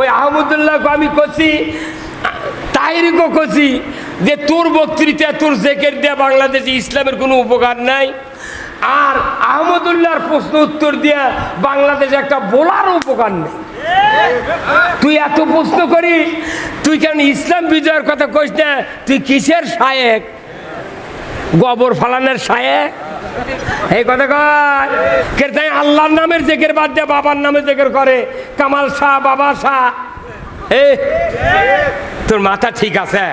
ওই আহমদুল্লাহকে আমি করছি তাহিরিকে করছি যে তোর বক্তৃতা তোর জেকের দেয়া বাংলাদেশে ইসলামের কোনো উপকার নাই। আর আহমদুল্লাহর প্রশ্ন উত্তর দিয়া বাংলাদেশে একটা বোলার উপকার নেই। তুই এত প্রশ্ন করিস, তুই কেন ইসলাম বিজয়ের কথা কইস না? তুই কিসের শায়েক? গোবর ফালানের শায়েক? এই কথা কর কে আল্লাহর নামের জেকের বাদ দিয়ে বাবার নামে জেকের করে? কামাল শাহ, বাবা শাহ। এ, তোর মাথা ঠিক আছে?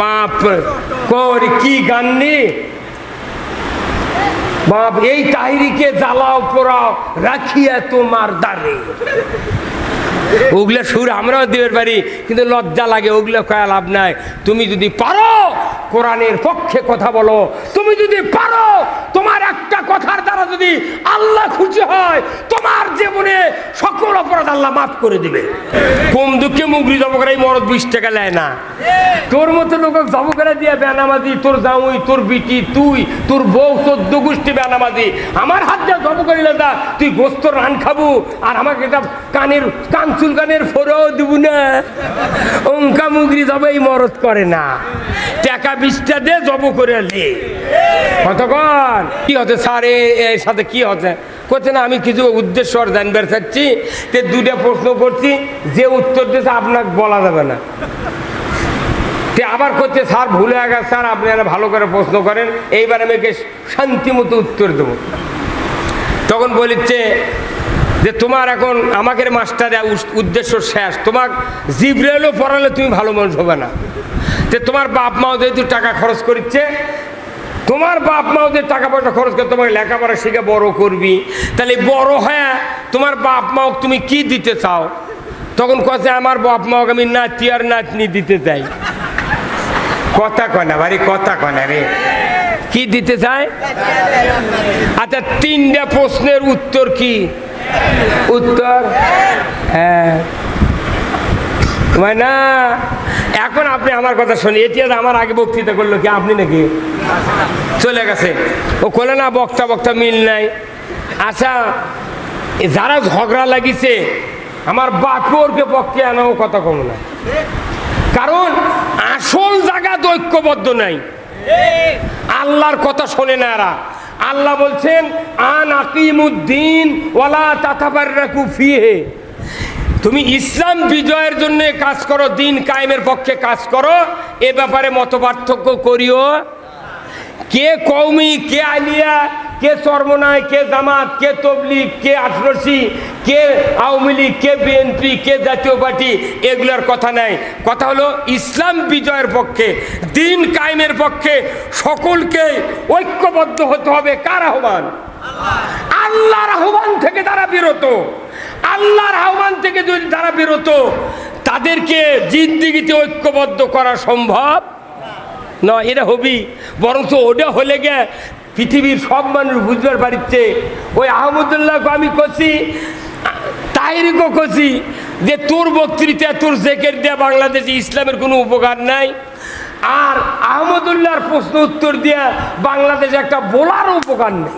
বাপ কর কি গাননি? বাপ, এই তাহিরিকে জ্বালাও পোড়াও, রাখিয়া তোমার দ্বারে ওগুলো সুর আমরাও দিবের পারি, কিন্তু লজ্জা লাগে, ওগুলো কয়া লাভ নাই। তুমি যদি পারো কোরআনের পক্ষে কথা বলো, তুমি যদি পারো তোমার একটা কথার দ্বারা যদি আল্লাহ খুশি হয়, তোমার জীবনে সকল অপরাধ আল্লাহ মাফ করে দিবে। কম দুঃখে মুগরি জব করে মরদ বিশ টাকা নেয় না। তোর মতো লোক জব করে দিয়ে বেনামাজি, তোর জামুই, তোর বিটি, তুই, তোর বউ, তোর দুগুষ্টি বেনামাজি। আমার হাত দিয়ে জব করিলে তুই গোস্ত রান খাব, আর আমাকে কানের কানচুল কানের ফোরও দিব না। অঙ্কা মুগরি জব এই মরদ করে না। টাকা বিশটা দে, জব করে লে কতক্ষণ কি হচ্ছে স্যার এর সাথে কি হচ্ছে করছে না, আমি কিছু উদ্দেশ্য আর জানবার চাচ্ছি তে দুটা প্রশ্ন করছি, যে উত্তর দিয়েছে আপনাকে বলা যাবে না। তে আবার করছে স্যার, ভুলে গেছে, স্যার, আপনি আপনারা ভালো করে প্রশ্ন করেন। এইবার আমি শান্তি মতো উত্তর দেবো। তখন বলিচ্ছে যে তোমার এখন আমাকে মাস্টার উদ্দেশ্য শেষ। তোমার জিব্রেলও পড়ালে তুমি ভালো মানুষ হবে না। যে তোমার বাপ মাও যেহেতু টাকা খরচ করছে তোমার বাপ মাও যে টাকা পয়সা খরচ করে তোমাকে লেখাপড়া শিখে বড় করবি, তাহলে বড় হ্যাঁ তোমার বাপ মাও তুমি কি দিতে চাও? তখন কথা আমার বাপ মাওকে আমি নাতি আর নাতনি দিতে চাই। কথা কয় না ভারী, কথা কয় না রে। কি দিতে চায়? আচ্ছা তিনটা প্রশ্নের উত্তর কি? উত্তর হ্যাঁ। না এখন আপনি আমার কথা শুনি এটি আর আমার আগে বক্তৃতা করল কি, আপনি নাকি? চলে গেছে। ও কোলে না, বক্তা বক্তা মিল নাই। আচ্ছা যারা ঝগড়া লাগিছে, আমার বাপুরকে পক্ষে আনাও কথা কম না। কারণ আসল জায়গা ঐক্যবদ্ধ নাই। আল্লাহর কথা শোনে না এরা। আল্লাহ বলছেন, আন আকিমুদ্দিন ওয়ালা তাতাবার রাখু ফিহে। তুমি ইসলাম বিজয়ের জন্য কাজ করো, দিন কায়েমের পক্ষে কাজ করো, এ ব্যাপারে মত পার্থক্য করিও। কে কৌমি কে আলিয়া কে সর্বনায়, কে জামাত, কে তবলিগ, কে আটরসি কে আওয়ামী লীগ, কে বিএনপি, কে জাতীয় পার্টি, এগুলোর কথা নাই। কথা হলো ইসলাম বিজয়ের পক্ষে, দিন কায়েমের পক্ষে সকলকে ঐক্যবদ্ধ হতে হবে। কার আহ্বান? আল্লাহর আহ্বান থেকে তারা বিরত। আল্লাহর আহ্বান থেকে যদি তারা বিরত, তাদেরকে জিন্দিগিতে ঐক্যবদ্ধ করা সম্ভব না। এটা হবি। বরঞ্চ ওটা হলে গে পৃথিবীর সব মানুষ বুঝবার পারিচ্ছে ওই আহমদুল্লাহকে আমি করছি তাহিরিকে করছি যে তোর বক্তৃতা তোর জেকের দেয়া বাংলাদেশে ইসলামের কোনো উপকার নাই। আর আহমদুল্লাহর প্রশ্ন উত্তর দিয়া বাংলাদেশে একটা বোলার উপকার নেই।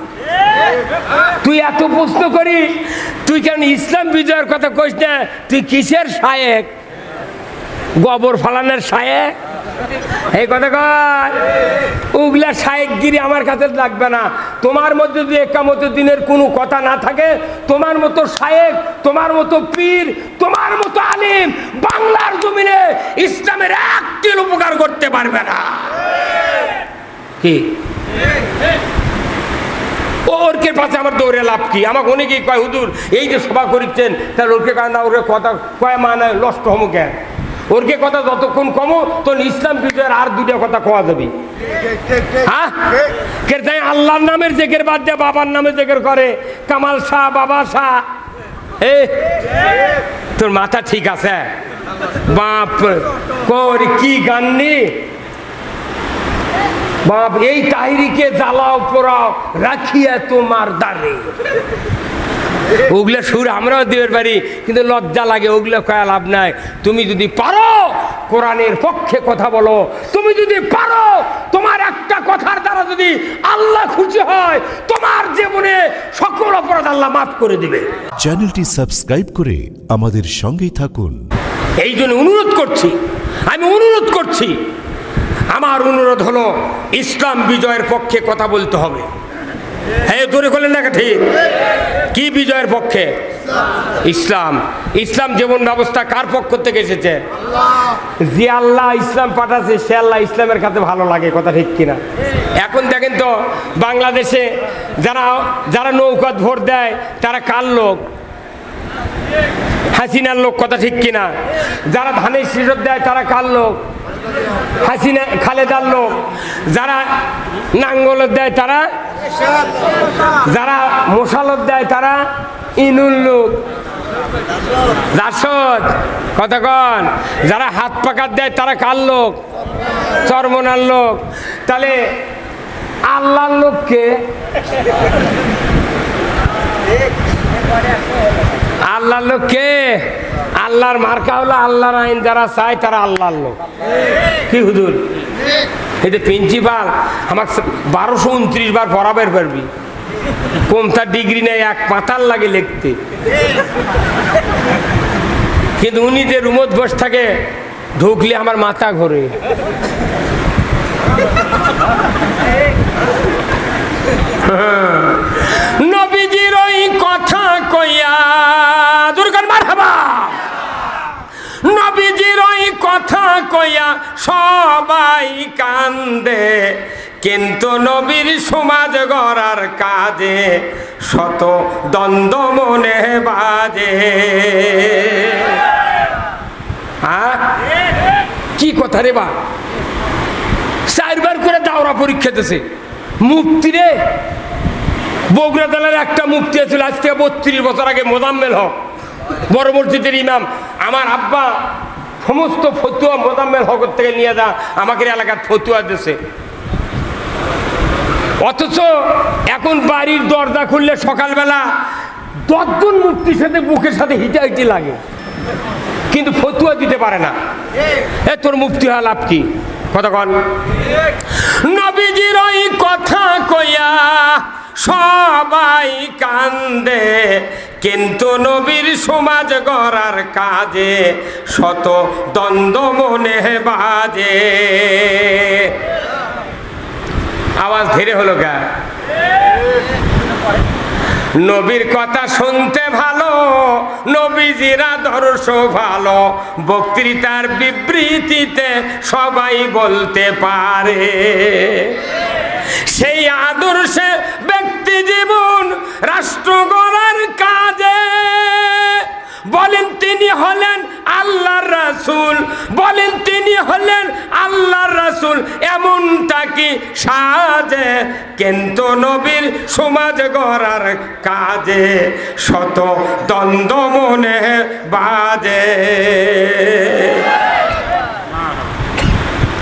তুই এত প্রশ্ন করিস, তুই কেন ইসলাম বিজয়ের কথা কইস না? তুই কিসের শায়েক? গোবর ফালানের শায়েক? এই কথা কর ওগুলা শায়েকগিরি আমার কাছে লাগবে না। তোমার মধ্যে যদি একামত দিনের কোনো কথা না থাকে, তোমার মতো শায়েক তোমার মতো পীর, তোমার মতো আলিম বাংলার জমিনে ইসলামের একটির উপকার করতে পারবে না। কি? ওরকে পাশে আমার দৌড়ে লাভ কি? আমাকে অনেকেই কয়, হুজুর, এই যে সভা করিচ্ছেন, তাহলে ওরকে কয়, না, ওরে কথা কয় মানে নষ্ট হমু কেন? ওরকে কথা যতক্ষণ কমো তোর ইসলাম বিজয়ের আর দুটা কথা কোয়া যাবে। হ্যাঁ? আল্লাহর নামের জেকের বাদ দিয়ে বাবার নামে জেকের করে। কামাল শাহ, বাবা শাহ। এ, তোর মাথা ঠিক আছে? বাপ, কর, কি গাননি? বাপ, এই তাহিরিকে জ্বালাও পোড়াও, রাখিয়া তোমার দ্বারে ওগুলো সুর আমরাও দিবের পারি কিন্তু লজ্জা লাগে ওগুলো কয়া লাভ নাই। তুমি যদি পারো কোরআনের পক্ষে কথা বলো তুমি যদি পারো তোমার একটা কথার দ্বারা যদি আল্লাহ খুশি হয় তোমার জীবনে সকল অপরাধ আল্লাহ মাফ করে দিবে। চ্যানেলটি সাবস্ক্রাইব করে আমাদের সঙ্গেই থাকুন। এই জন্য অনুরোধ করছি আমি অনুরোধ করছি আমার অনুরোধ হলো ইসলাম বিজয়ের পক্ষে কথা বলতে হবে। হ্যাঁ জোরে করলেন না, ঠিক। কি বিজয়ের পক্ষে? ইসলাম। ইসলাম জীবন ব্যবস্থা কার পক্ষ থেকে এসেছে? যে আল্লাহ ইসলাম পাঠাচ্ছে সে আল্লাহ ইসলামের কাছে ভালো লাগে, কথা ঠিক কিনা? এখন দেখেন তো, বাংলাদেশে যারা যারা নৌকাত ভোট দেয়, তারা কার লোক? হাসিনার লোক, কথা ঠিক কিনা? যারা ধানের শিশর দেয়, তারা কার লোক? হাসিনা, খালেদার লোক। যারা নাঙ্গলত দেয়, তারা যারা মশালত দেয় তারা ইনুল লোক। কন। যারা হাত পাকার দেয় তারা কার লোক? চরমনার লোক। তাহলে আল্লাহর লোককে আল্লাহর লোক কে আল্লাহর মার্কা হলো আল্লাহর আইন যারা চায় তারা আল্লাহর লোক। কি হুজুর? এই যে প্রিন্সিপাল আমাকে বারোশো উনত্রিশ বার পড়াবের পারবি কোনটা ডিগ্রি নেই এক পাতার লাগে লিখতে। কিন্তু উনি যে রুমত বসে থাকে ঢুকলে আমার মাথা ঘোরে। সবাই কান্দে। কিন্তু নবীর সমাজ গড়ার কাজে শত দ্বন্দ্ব মনে বাজে। হ্যাঁ? কি কথা রে বা? চারবার করে দাওরা পরীক্ষা দিতেছে মুক্তি রে। বগুড়া জেলার একটা মুক্তি আছিল আজ থেকে বত্রিশ বছর আগে মোজাম্মেল হক। বড় মসজিদের ইমাম। আমার আব্বা সমস্ত ফতুয়া মোজাম্মেল হকের থেকে নিয়ে যা, আমাকে এলাকার ফতুয়া দিছে। অথচ এখন বাড়ির দরজা খুললে সকালবেলা দশজন মুক্তির সাথে বুকের সাথে হিটাহিটি লাগে। কিন্তু ফতুয়া দিতে পারে না। এ তোর মুক্তি হওয়া লাভ কি? কন। নবীজির ওই কথা কইয়া সবাই কান্দে কিন্তু নবীর সমাজ গড়ার কাজে শত দ্বন্দ্ব মনে বাজে। আওয়াজ ধীরে হলো গা। নবীর কথা শুনতে ভালো, নবীজির আদর্শ ভালো, বক্তৃতার বিবৃতিতে সবাই বলতে পারে। সেই আদর্শে ব্যক্তি জীবন রাষ্ট্র গড়ার কাজে। বলেন তিনি হলেন আল্লাহর রাসূল। বলেন তিনি হলেন আল্লাহর রাসূল। এমনটা কি সাজে? কিন্তু নবীর সমাজ গড়ার কাজে শত দ্বন্দ্ব মনে বাজে।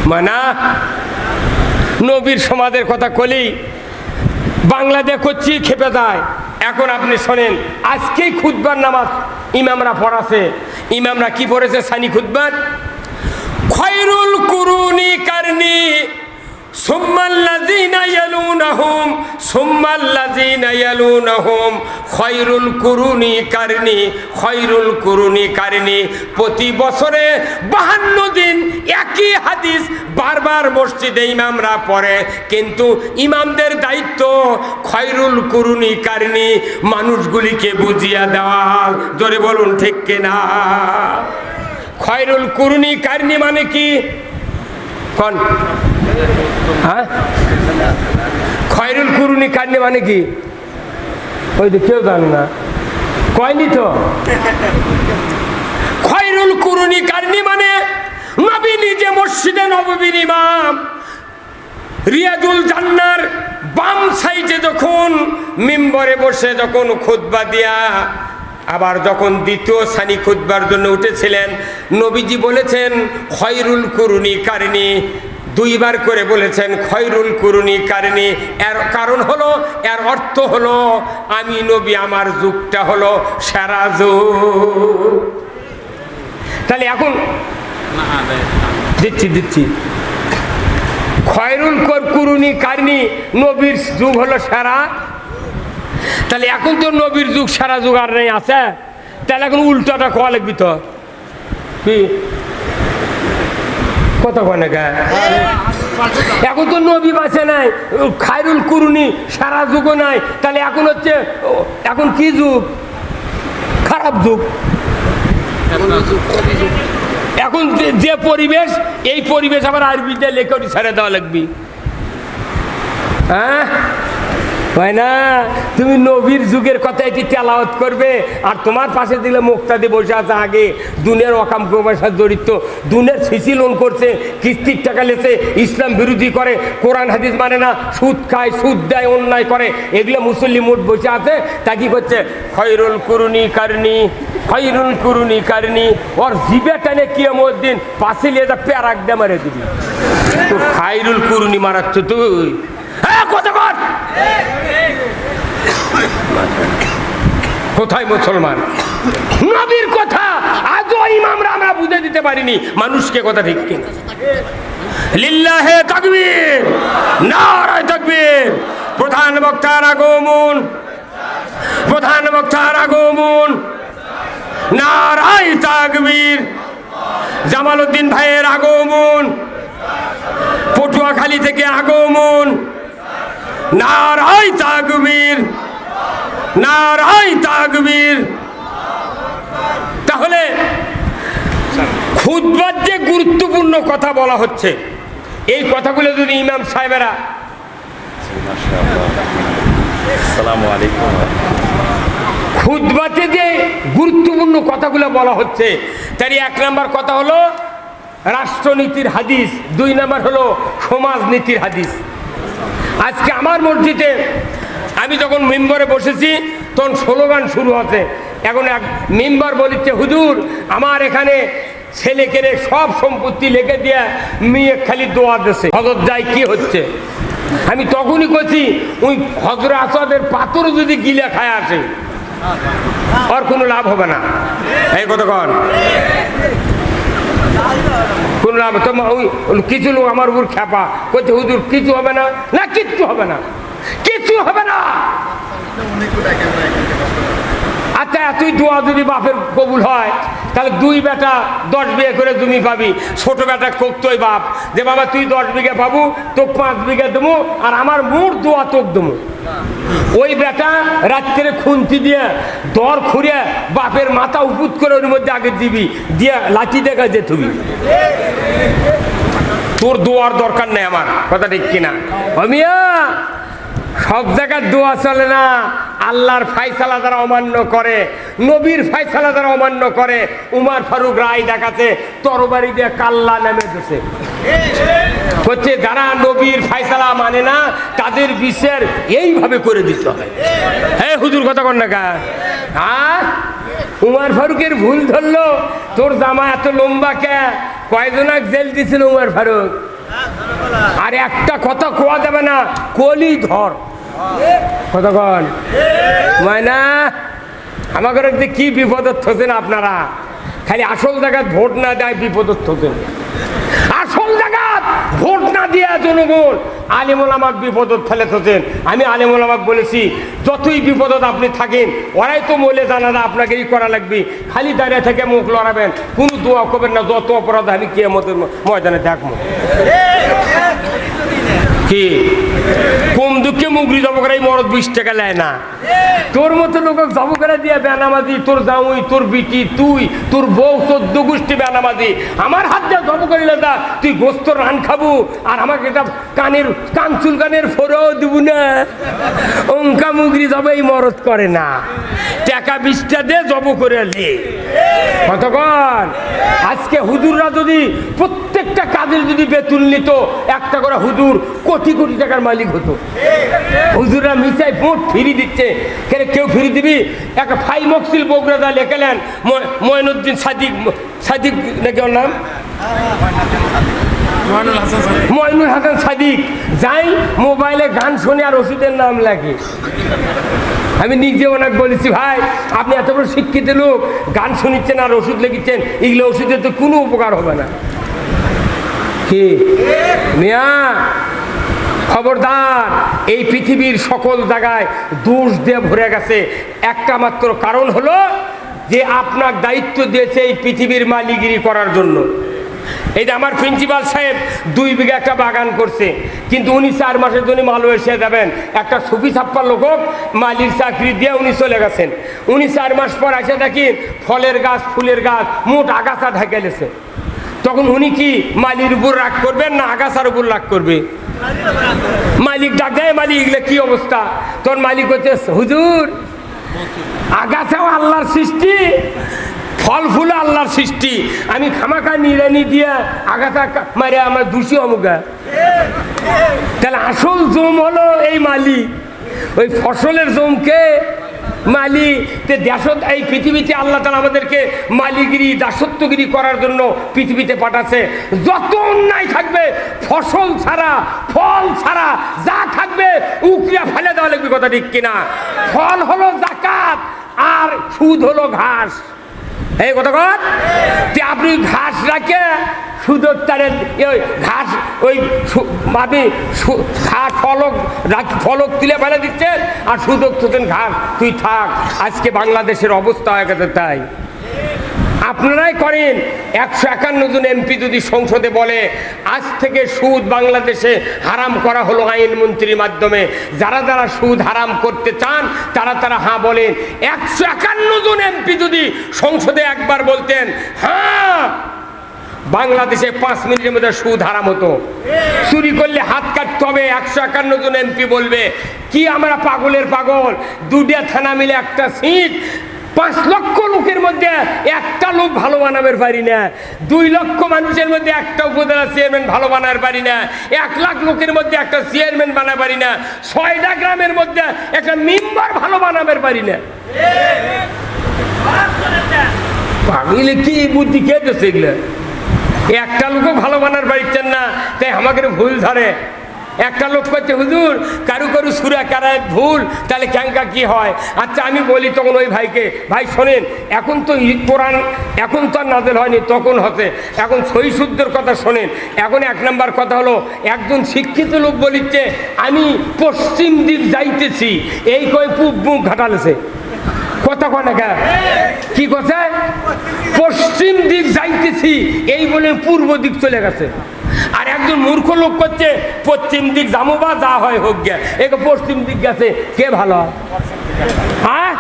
মানা, নবীর সমাজের কথা কলেই বাংলাদেশ করছি খেপে যায়। এখন আপনি শোনেন, আজকেই খুদবার নামাজ ইমামরা পড়াছে। ইমামরা কি পড়েছে সানি খুদবার খয়রুল কুরুনি কারনি খয়রুল কুরুনি কারনি, খয়রুল কুরুনি কারনি। প্রতি বছরে বাহান্ন দিন একই হাদিস বারবার মসজিদে ইমামরা পড়ে, কিন্তু ইমামদের দায়িত্ব খয়রুল কুরুনি কারনি, মানুষগুলিকে বুঝিয়া দেওয়া। জোরে বলুন, ঠিক কিনা? খয়রুল কুরুনি কারনি মানে কি? কন? হ্যাঁ? খয়রুল কুরুনি কারনি মানে কি? ওই তো কেউ জানে না। কয়নি তো? খয়রুল কুরুনি কারনি মানে নবী নিজে মসজিদে নববীর ইমাম। রিয়াজুল জান্নার বাম সাইডে যখন মিম্বরে বসে যখন খুতবা দিয়া, আবার যখন দ্বিতীয় সানি খুতবার জন্য উঠেছিলেন, নবীজি বলেছেন, খয়রুল কুরুনি কারণী দুইবার করে বলেছেন খয়রুল কুরুনি কারণী এর কারণ হলো, এর অর্থ হলো, আমি নবী, আমার যুগটা হলো সেরা যুগ। তাহলে এখন দিচ্ছি দিচ্ছি। খয়রুল কর কুরুনি কারনি নবীর যুগ হলো সারা। তাহলে এখন তো নবীর যুগ, সারা যুগ আর নেই আছে। তাহলে এখন উল্টোটা কোয়া কি? কত কনে গা? এখন তো নবী বাঁচে নাই, খায়রুল কুরুনি সারা যুগও নাই, তাহলে এখন হচ্ছে, এখন কি যুগ? খারাপ যুগ। এখন যে- পরিবেশ, এই পরিবেশ আবার আরবিতে লেখনি ছেড়ে দেওয়া লাগবে। হ্যাঁ? হয় না, তুমি নবীর যুগের কথা এটি তেলাওয়াত করবে, আর তোমার পাশে দিলে মুক্তাদি বসে আছে আগে। দুনের অকাম কুমার জড়িত দুনের সিসি লোন করছে, কিস্তির টাকা লেছে, ইসলাম বিরোধী করে, কোরআন, হাদিস মানে না, সুদ খায়, সুদ দেয়, অন্যায় করে। এগুলো মুসল্লি মোট বসে আছে, তা কি করছে? খয়রুল কুরুনি কারনি খয়রুল কুরুনি কারনি, ওর জিবে টানে কিয়মত দিন পাশে লিয়ে যা প্যারাক দে মারে দিবি। খাইরুল কুরুনি মারাচ্ছ তুই। কোথায় মুসলমান? নবীর কথা আজও ইমামরা আমরা বুঝে দিতে পারিনি। মানুষকে কথা ঠিক কিনা। লিল্লাহে তাকবীর, নারায় তাকবীর। প্রধান বক্তার আগমন, প্রধান বক্তার আগমন। নারায় তাকবীর জামালউদ্দিন ভাইয়ের আগমন। পটুয়াখালী থেকে আগমন। নারায় তাকবীর নারায় তাকবীর। তাহলে খুদবার যে গুরুত্বপূর্ণ কথা বলা হচ্ছে, এই কথাগুলো যদি ইমাম সাহেবেরা খুদবাতে যে গুরুত্বপূর্ণ কথাগুলো বলা হচ্ছে, তার এক নাম্বার কথা হলো রাষ্ট্রনীতির হাদিস, দুই নাম্বার হলো সমাজনীতির হাদিস। আজকে আমার মসজিদে আমি যখন মেম্বারে বসেছি, তখন স্লোগান শুরু হচ্ছে। এখন এক মেম্বার বলিচ্ছে, হুজুর, আমার এখানে ছেলেকেরে সব সম্পত্তি লিখে দিয়ে মেয়ে খালি দোয়া দেশে হজর যায় কি হচ্ছে? আমি তখনই করছি ওই হজর আসাদের পাথর যদি গিলে খায় আসে, আর কোনো লাভ হবে না। এই কতক্ষণ কোন লাভ তোমার ওই কিছু লোক আমার উপর খ্যাপা। করছে হুজুর, কিছু হবে না? না, কিচ্ছু হবে না। কিছু হবে না! আচ্ছা তুই দোয়া যদি বাপের কবুল হয়, তাহলে দুই বেটা দশ বিঘে করে জমি পাবি। ছোট বেটা কোকতই বাপ। যে বাবা, তুই দশ বিঘে পাবো, তোকে পাঁচ বিঘে দেবো, আর আমার মোট দোয়া তোক দেবো। ওই বেটা রাত্রে খুন্তি দিয়ে দর খুঁড়ে বাপের মাথা উপুত করে ওর মধ্যে আগে দিবি, দিয়ে লাঠি দেখা যে তুমি তোর দোয়ার দরকার নেই আমার, কথা ঠিক কিনা? অমিয়া সব জায়গার দোয়া চলে না। আল্লাহর ফাইসালা দ্বারা অমান্য করে, নবীর ফাইসালা দ্বারা অমান্য করে। উমার ফারুক রায় দেখাচ্ছে, তরবারি দিয়ে কাল্লা নামে দিছে হচ্ছে যারা নবীর ফাইসালা মানে না, তাদের বিশ্বের এইভাবে করে দিতে হয়। হ্যাঁ হুজুর কথা কন না হ্যাঁ উমার ফারুকের ভুল ধরলো। তোর জামা এত লম্বা কে? কয়জনাক জেল দিছিল উমার ফারুক? আর একটা কথা কোয়া যাবে না, কলি ধর। কতক্ষণ? কি থছেন আপনারা? খালি আসল ভোট না দেয় থছেন আসল ভোট না দিয়া জনগণ, আলিমুল আমাক আমি আলিমুল আমাক বলেছি, যতই বিপদত আপনি থাকেন, ওরাই তো মলে জানারা আপনাকে করা লাগবে। খালি দাঁড়িয়ে থেকে মুখ লড়াবেন, কোনো দোয়া করবেন না, যত অপরাধ আমি কে ময়দানে থাকব কি? কম দুঃখে মুগরি জব করে মরদ বিশ টাকা নেয় না। তোর মতো লোক জব করে দিয়ে বেনামাজি, তোর জাউই, তোর বিটি, তুই, তোর বউ তোর দুগুষ্টি বেনামাজি। আমার হাত দিয়ে জব করিলে দা তুই গোস্ত রান খাব, আর আমাকে এটা কানের কানচুল কানের ফোরেও দিব না। অঙ্কা মুগরি জব এই মরদ করে না। টাকা বিশটা দে জব করে লে। কতক্ষণ আজকে হুজুররা যদি প্রত্যেকটা কাজের যদি বেতন নিত, একটা করে হুজুর কোটি কোটি টাকার মালিক হতো। হুজুররা মিশাই ভোট ফিরি দিচ্ছে। কেন কেউ ফিরি দিবি? একটা ফাই মকসিল বগুড়া লেখালেন ময়নুদ্দিন সাদিক সাদিক নাকি ওর নাম? ময়নুল হাসান সাদিক। যাই মোবাইলে গান শুনে আর ওষুধের নাম লাগে আমি নিজে অনেক বলেছি ভাই আপনি এত বড় শিক্ষিত লোক গান শুনিচ্ছেন আর ওষুধ লেগেছেন এগুলো ওষুধের তো কোনো উপকার হবে না। কি? মিয়া? খবরদার, এই পৃথিবীর সকল জায়গায় দোষ দিয়ে ভরে গেছে। একটা মাত্র কারণ হলো যে আপনার দায়িত্ব দিয়েছে এই পৃথিবীর মালিগিরি করার জন্য। এই যে আমার প্রিন্সিপাল সাহেব দুই বিঘা একটা বাগান করছে, কিন্তু উনি চার মাসের জন্য মালয়েশিয়া যাবেন। একটা সুফি ছাপ্পার লোক মালির চাকরি দিয়ে উনি চলে গেছেন। উনি চার মাস পর এসে দেখেন ফলের গাছ, ফুলের গাছ মোট আগাছা ঢাকে গেছে তখন উনি কি মালির উপর রাগ করবেন না আগাছার উপর রাগ করবে? মালিক ডাক দেয় মালিক, এগুলো কি অবস্থা? তোর মালিক হচ্ছে হুজুর। আগাছাও আল্লাহর সৃষ্টি ফল ফুল আল্লাহর সৃষ্টি। আমি খামাখা নিরানি দিয়া আগাছা মারে আমার দোষী অমুকা তাহলে আসল জম হলো এই মালিক। ওই ফসলের জমকে মালি, তে দেশত এই পৃথিবীতে আল্লাহ তালা আমাদেরকে মালিগিরি, দাসত্বগিরি করার জন্য পৃথিবীতে পাঠাচ্ছে। যত অন্যায় থাকবে, ফসল ছাড়া, ফল ছাড়া, যা থাকবে উকড়িয়া ফেলে দেওয়া লাগবে, কথা ঠিক কিনা? ফল হলো জাকাত, আর সুদ হলো ঘাস। এই কথা আপনি ঘাস রাখে, সুদর তারে ওই ঘাস, ওই আপনি ঘাস, ফলক ফলক তুলে ফেলে দিচ্ছেন, আর সুদক ঘাস। তুই থাক, আজকে বাংলাদেশের অবস্থা হয়ে গেছে তাই। আপনারাই করেন। একশো একান্ন জন এমপি যদি সংসদে বলে, আজ থেকে সুদ বাংলাদেশে হারাম করা হলো আইনমন্ত্রীর মাধ্যমে। যারা যারা সুদ হারাম করতে চান, তারা তারা হ্যাঁ বলেন। একশো একান্ন জন এমপি যদি সংসদে একবার বলতেন হ্যাঁ বাংলাদেশে পাঁচ মিনিটের মধ্যে সুদ হারাম হতো। চুরি করলে হাত কাটতে হবে। একশো একান্ন জন এমপি বলবে, কি আমরা পাগলের পাগল? দুটিয়া থানা মিলে একটা সিট পাঁচ লক্ষ লোকের মধ্যে একটা লোক ভালো বানাবের পারি না। দুই লক্ষ মানুষের মধ্যে একটা উপজেলা চেয়ারম্যান ভালো বানার পারি না। এক লাখ লোকের মধ্যে একটা চেয়ারম্যান বানাতে পারি না। ছয়টা গ্রামের মধ্যে একটা মেম্বার ভালো বানাবের পারি না। পাগলে কি বুদ্ধি কে একটা লোকও ভালো বানার পারছেন না, তাই আমাকে ভুল ধরে। একটা লোক করছে হুজুর, কারু কারু সুরা কারায় ভুল, তাহলে ক্যাঙ্কা কি হয়? আচ্ছা আমি বলি তখন ওই ভাইকে, ভাই, শোনেন, এখন তো কোরআন, এখন তো আর নাজেল হয়নি, তখন হতে, এখন সই কথা শোনেন, এখন এক নাম্বার কথা হলো, একজন শিক্ষিত লোক বলিচ্ছে, আমি পশ্চিম দিক যাইতেছি, এই কই পূব মুখ ঘাটালেছে। কথা কয় না কে? কথা পশ্চিম দিক যাইতেছি, এই বলে পূর্ব দিক চলে গেছে। একজন মূর্খ লোক করছে, পশ্চিম দিক যাব বা যা হয় হোক গে একে পশ্চিম দিক গেছে, কে ভালো হ্যাঁ?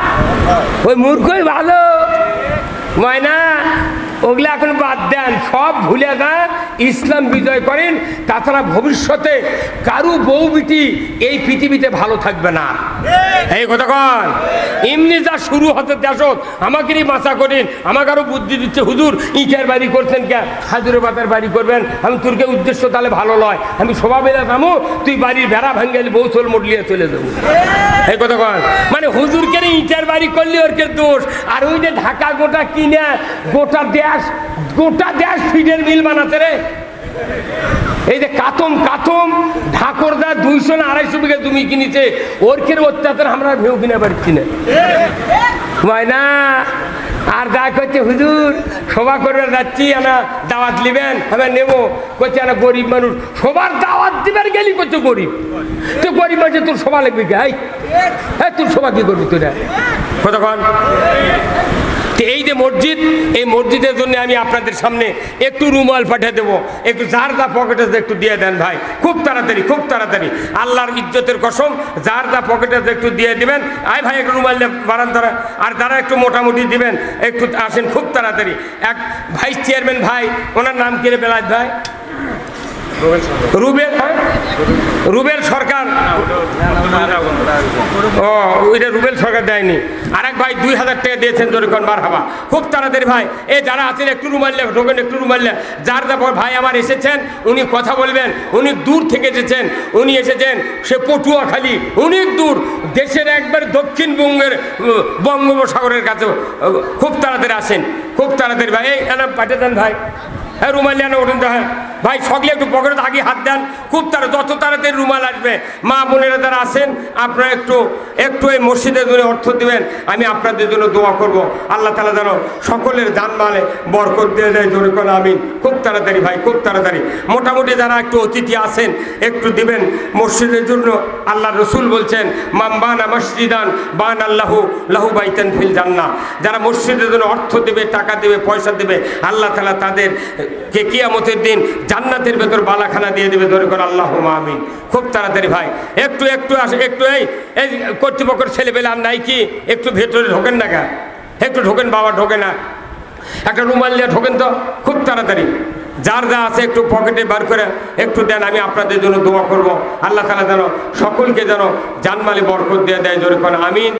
ওই মূর্খই ভালো। ময়না ওগুলা এখন বাদ দেন। সব ভুলে যান ইসলাম বিজয় করেন তাছাড়া ভবিষ্যতে কারু বউ বিটি এই পৃথিবীতে ভালো থাকবে না। এই কথা কন। এমনি যা শুরু হতে দেশত আমাকেরই মাথা করেন আমাকে আরও বুদ্ধি দিচ্ছে হুজুর ইটের বাড়ি করছেন কে? হাজুরে পাতার বাড়ি করবেন। আমি তোরকে উদ্দেশ্য তাহলে ভালো নয় আমি সভা বেলা তুই বাড়ির ভেড়া ভাঙ্গালি বউ চল মডলিয়ে চলে যাব। এই কথা কন। মানে হুজুরকে ইটের বাড়ি করলে ওর কে দোষ? আর ওই যে ঢাকা গোটা কিনে গোটা দেশ, গোটা দেশ ফিডের মিল বানাতে রে। এই যে কাতম কাতম ঢাকরদা দুইশো না আড়াইশো বিঘা জমি কিনেছে। ওর কের অত্যাচার আমরা ভেউ কিনে পারছি না না আর যা করছে হুজুর, সভা করবে যাচ্ছি, আনা দাওয়াত নিবেন আমি নেব। করছে না গরিব মানুষ, সবার দাওয়াত দিবেন গেলি করছে গরিব। তুই গরিব মানুষ তোর সভা লাগবে কি? হ্যাঁ তোর সভা কি করবি তোরা? কতক্ষণ? তো এই যে মসজিদ এই মসজিদের জন্য আমি আপনাদের সামনে একটু রুমাল পাঠিয়ে দেবো। একটু যার যা পকেটে একটু দিয়ে দেন ভাই। খুব তাড়াতাড়ি খুব তাড়াতাড়ি। আল্লাহর ইজ্জতের কসম যার যা পকেটে একটু দিয়ে দিবেন। আয় ভাই একটু রুমাল বারান ধরা আর যারা একটু মোটামুটি দিবেন একটু আসেন খুব তাড়াতাড়ি। এক ভাইস চেয়ারম্যান ভাই ওনার নাম কি রে বেলায় ভাই? রুবেল? রুবেল সরকার। ও, ওইটা রুবেল সরকার দেয়নি। আরেক ভাই দুই হাজার টাকা দিয়েছেন জরিকন বার হাবা। খুব তাড়াতাড়ি ভাই এই যারা আছেন, একটু রুমাল্লে ঢোকেন, একটু রুমাল্লে যার যার ভাই আমার এসেছেন, উনি কথা বলবেন, উনি দূর থেকে এসেছেন, উনি এসেছেন, সে পটুয়াখালী, অনেক দূর, দেশের একবার দক্ষিণবঙ্গের বঙ্গোপসাগরের কাছে খুব তাড়াতাড়ি আসেন, খুব তাড়াতাড়ি ভাই, এই পাঠিয়ে দেন ভাই। হ্যাঁ রুমাল এনে উঠুন তো হ্যাঁ। ভাই, সকলে একটু পকেটে আগে হাত দেন। খুব তারা যত তাড়াতাড়ি রুমাল আসবে, মা বোনেরা যারা আসেন আপনারা একটু একটু এই মসজিদের জন্য অর্থ দিবেন। আমি আপনাদের জন্য দোয়া করব। আল্লাহ তালা যেন সকলের জানমালে বরকত দিয়ে দেয়, জোরে করে আমিন। খুব তাড়াতাড়ি, ভাই, খুব তাড়াতাড়ি। মোটামুটি যারা একটু অতিথি আসেন একটু দিবেন। মসজিদের জন্য আল্লাহ রসুল বলছেন মাম্বানা মসজিদান বান আল্লাহু লাহু বাইতেন ফিল জান্না যারা মসজিদের জন্য অর্থ দেবে, টাকা দেবে, পয়সা দেবে, আল্লাহ তালা তাদের কে কিয়ামতের দিন জান্নাতের ভেতর বালাখানা দিয়ে দেবে ধরে করে আল্লাহ আমিন। খুব তাড়াতাড়ি ভাই, একটু একটু আসে, একটু এই এই কর্তৃপক্ষের ছেলেবেলে আর নাই কি? একটু ভেতরে ঢোকেন না গা। একটু ঢোকেন, বাবা ঢোকে না। একটা রুমাল নিয়ে ঢোকেন তো, খুব তাড়াতাড়ি। যার যা আছে একটু পকেটে বার করে, একটু দেন, আমি আপনাদের জন্য দোয়া করব। আল্লাহ তালা যেন সকলকে যেন জানমালে বরকত দিয়ে দেয়, জোরে কোন আমিন।